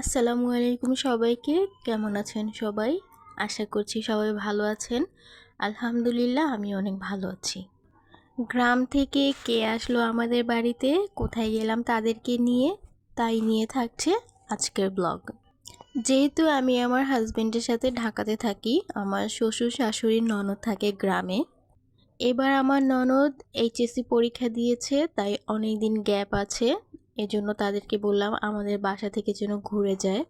আসসালামু আলাইকুম সবাইকে। কেমন আছেন সবাই? আশা করছি সবাই ভালো আছেন। আলহামদুলিল্লাহ, আমি অনেক ভালো আছি। গ্রাম থেকে কে আসলো আমাদের বাড়িতে, কোথায় গেলাম তাদেরকে নিয়ে, তাই নিয়ে থাকছে আজকের ব্লগ। যেহেতু আমি আমার হাজব্যান্ডের সাথে ঢাকাতে থাকি, আমার শ্বশুর শাশুড়ির ননদ থাকে গ্রামে। এবার আমার ননদ এইচএসসি পরীক্ষা দিয়েছে, তাই অনেক দিন গ্যাপ আছে। এজন্য তাদেরকে বললাম আমাদের বাসা থেকে যেন ঘুরে যায়।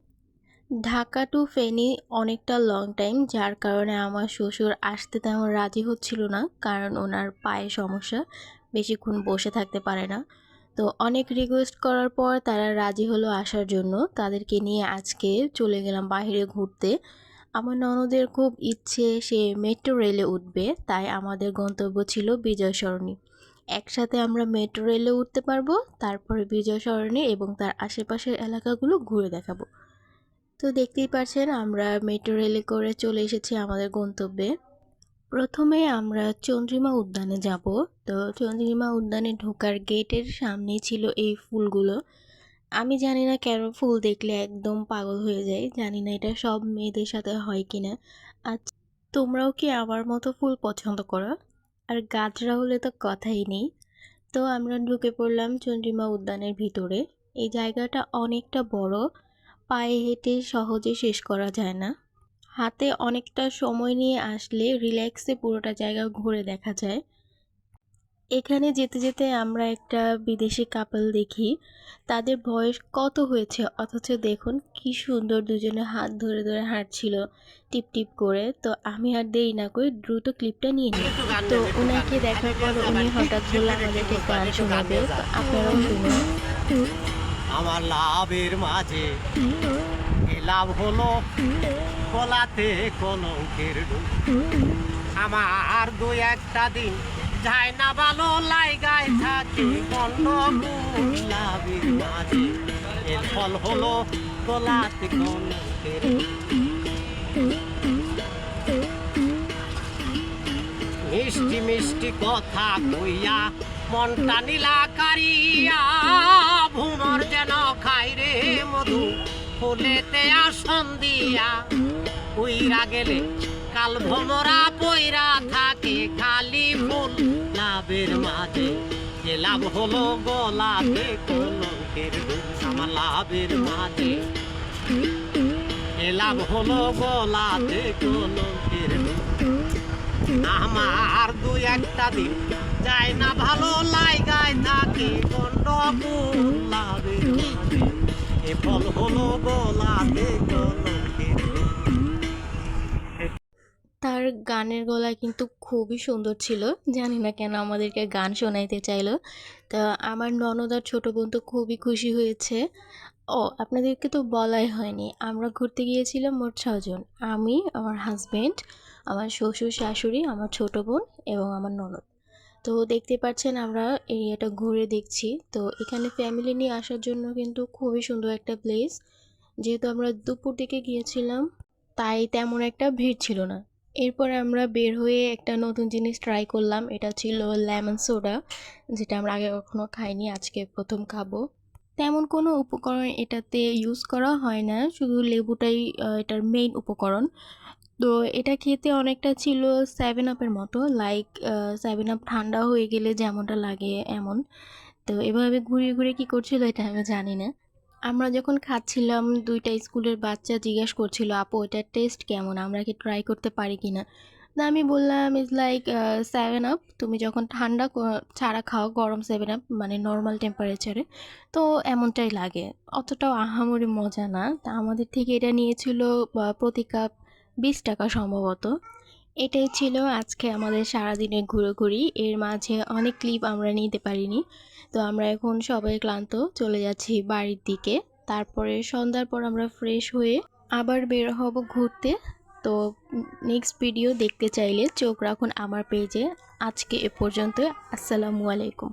ঢাকা টু ফেনি অনেকটা লং টাইম যার কারণে আমার শ্বশুর আসতে তেমন রাজি হচ্ছিল না, কারণ ওনার পায়ে সমস্যা, বেশিক্ষণ বসে থাকতে পারে না। তো অনেক রিকোয়েস্ট করার পর তারা রাজি হলো আসার জন্য। তাদেরকে নিয়ে আজকে চলে গেলাম বাইরে ঘুরতে। আমার ননদের খুব ইচ্ছে সে মেট্রো রেলে উঠবে, তাই আমাদের গন্তব্য ছিল বিজয় সরণি একসাথে আমরা মেট্রো রেলে উঠতে পারব, তারপরে বিজয় সরণি এবং তার আশেপাশের এলাকাগুলো ঘুরে দেখাবো। তো দেখতেই পাচ্ছেন আমরা মেট্রো রেলে করে চলে এসেছি আমাদের গন্তব্যে। প্রথমে আমরা চন্দ্রিমা উদ্যানে যাব। তো চন্দ্রিমা উদ্যানে ঢোকার গেটের সামনেই ছিল এই ফুলগুলো। আমি জানি না কেন ফুল দেখলে একদম পাগল হয়ে যায় জানি না এটা সব মেয়েদের সাথে হয় কিনা। আচ্ছা তোমরাও কি আমার মতো ফুল পছন্দ করো? আর গাছরা হলে তো কথাই নেই। তো আমরা ঢুকে পড়লাম চন্দ্রিমা উদ্যানের ভিতরে। এই জায়গাটা অনেকটা বড়, পায়ে হেঁটে সহজে শেষ করা যায় না। হাতে অনেকটা সময় নিয়ে আসলে রিল্যাক্সে পুরোটা জায়গা ঘুরে দেখা যায়। এখানে যেতে যেতে আমরা একটা বিদেশি কাপল দেখি। তাদের বয়স কত হয়েছে? অথচ দেখুন কি সুন্দর দুজনে হাত ধরে ধরে হাঁটছিল টিপ টিপ করে। তো আমি আর দেরি না করে দ্রুত ক্লিপটা নিয়ে নিই। তো ওনাকে দেখার পর উনি হঠাৎ বলল আমাদেরকে গান শোনাবে। তো আপনারাও শুনুন। আমার লাভের মাঝে লাভ হলো কলাতে কলঙ্কের ডুব। আমার দু একটা দিন যায় না ভালো লাইগায় থাকে বন্ধ লাভের মাঝে। এর ফল হলো কলাতে কলঙ্কের মিষ্টি মিষ্টি কথা কইয়া মনটা নীলা কারিয়া ভুমর যেন খাই রে মধু। ফুলেতে আসন দিয়া উইরা গেলে কাল ভমরা পইরা থাকে খালি ফুল। লাভের মাঝে, যে লাভ হলো গলাতে কলঙ্কের। আমার লাভের মাঝে লাভ হলো গলাতে কলঙ্কের। আমার দুই একটা দিন যায় না ভালো লাইগায় থাকে গন্ডগোল লাগে এ ফল হলো গলাতে কলঙ্কের তার গানের গলা কিন্তু খুবই সুন্দর ছিল। জানি না কেন আমাদেরকে গান শোনাইতে চাইলো। তা আমার ননদ আর ছোটো বোন তো খুবই খুশি হয়েছে। ও, আপনাদেরকে তো বলাই হয়নি। আমরা ঘুরতে গিয়েছিলাম মোট ছজন আমি, আমার হাজব্যান্ড আমার শ্বশুর, শাশুড়ি, আমার ছোটো বোন এবং আমার ননদ। তো দেখতে পাচ্ছেন আমরা এরিয়াটা ঘুরে দেখছি। তো এখানে ফ্যামিলি নিয়ে আসার জন্য কিন্তু খুবই সুন্দর একটা প্লেস যেহেতু আমরা দুপুর দিকে গিয়েছিলাম, তাই তেমন একটা ভিড় ছিল না। এরপর আমরা বের হয়ে একটা নতুন জিনিস ট্রাই করলাম। এটা ছিল লেমন সোডা যেটা আমরা আগে কখনো খাইনি, আজকে প্রথম খাব। তেমন কোনো উপকরণ এটাতে ইউজ করা হয় না, শুধু লেবুটাই এটার মেইন উপকরণ। তো এটা খেতে অনেকটা ছিল সেভেন আপের মতো লাইক সেভেন আপ ঠান্ডা হয়ে গেলে যেমনটা লাগে এমন। তো এভাবে ঘুরিয়ে ঘুরিয়ে কী করছিল এটা আমি জানি না। আমরা যখন খাচ্ছিলাম, দুইটা স্কুলের বাচ্চা জিজ্ঞেস করছিল, আপু, এটার টেস্ট কেমন? আমরা কি ট্রাই করতে পারি কি না আমি বললাম ইজ লাইক সেভেন আপ তুমি যখন ঠান্ডা ছাড়া খাও, গরম সেভেন আপ মানে নর্মাল টেম্পারেচারে তো এমনটাই লাগে। অতটাও আহামরি মজা না। তা আমাদের থেকে এটা নিয়েছিল প্রতি কাপ বিশ টাকা সম্ভবত। এটাই ছিল আজকে আমাদের সারাদিনে ঘুরোঘুরি। এর মাঝে অনেক ক্লিপ আমরা নিতে পারিনি। তো আমরা এখন সবাই ক্লান্ত চলে যাচ্ছি বাড়ির দিকে। তারপরে সন্ধ্যার পর আমরা ফ্রেশ হয়ে আবার বের হব ঘুরতে। তো নেক্সট ভিডিও দেখতে চাইলে চোখ রাখুন আমার পেজে আজকে এ পর্যন্ত আসসালামু আলাইকুম।